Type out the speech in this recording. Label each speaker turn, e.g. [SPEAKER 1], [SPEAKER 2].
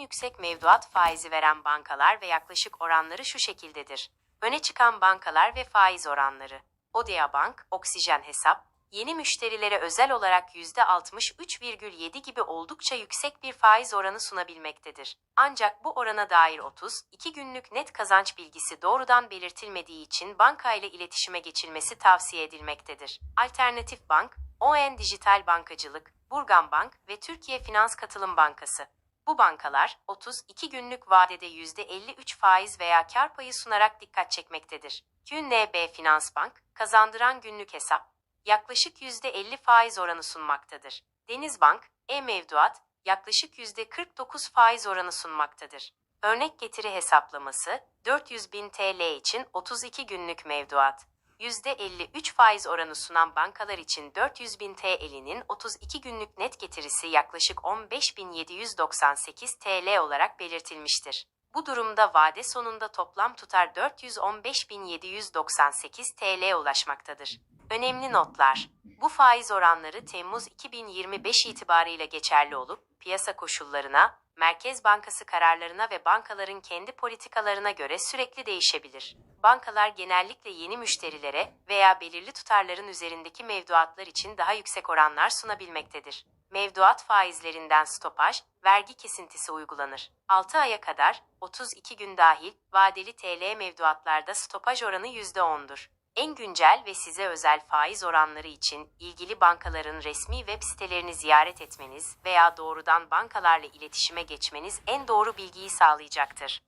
[SPEAKER 1] yüksek mevduat faizi veren bankalar ve yaklaşık oranları şu şekildedir. Öne çıkan bankalar ve faiz oranları. Odea Bank, Oksijen Hesap, yeni müşterilere özel olarak %63,7 gibi oldukça yüksek bir faiz oranı sunabilmektedir. Ancak bu orana dair 30, 2 günlük net kazanç bilgisi doğrudan belirtilmediği için banka ile iletişime geçilmesi tavsiye edilmektedir. Alternatif Bank, ON Dijital Bankacılık, Burgan Bank ve Türkiye Finans Katılım Bankası. Bu bankalar 32 günlük vadede %53 faiz veya kar payı sunarak dikkat çekmektedir. QNB Finans Bank, kazandıran günlük hesap, yaklaşık %50 faiz oranı sunmaktadır. Denizbank, e-mevduat, yaklaşık %49 faiz oranı sunmaktadır. Örnek getiri hesaplaması, 400 bin TL için 32 günlük mevduat. %53 faiz oranı sunan bankalar için 400 bin TL'nin 32 günlük net getirisi yaklaşık 15.798 TL olarak belirtilmiştir. Bu durumda vade sonunda toplam tutar 415.798 TL'ye ulaşmaktadır. Önemli notlar. Bu faiz oranları Temmuz 2025 itibarıyla geçerli olup piyasa koşullarına, Merkez Bankası kararlarına ve bankaların kendi politikalarına göre sürekli değişebilir. Bankalar genellikle yeni müşterilere veya belirli tutarların üzerindeki mevduatlar için daha yüksek oranlar sunabilmektedir. Mevduat faizlerinden stopaj, vergi kesintisi uygulanır. 6 aya kadar, 32 gün dahil, vadeli TL mevduatlarda stopaj oranı %10'dur. En güncel ve size özel faiz oranları için ilgili bankaların resmi web sitelerini ziyaret etmeniz veya doğrudan bankalarla iletişime geçmeniz en doğru bilgiyi sağlayacaktır.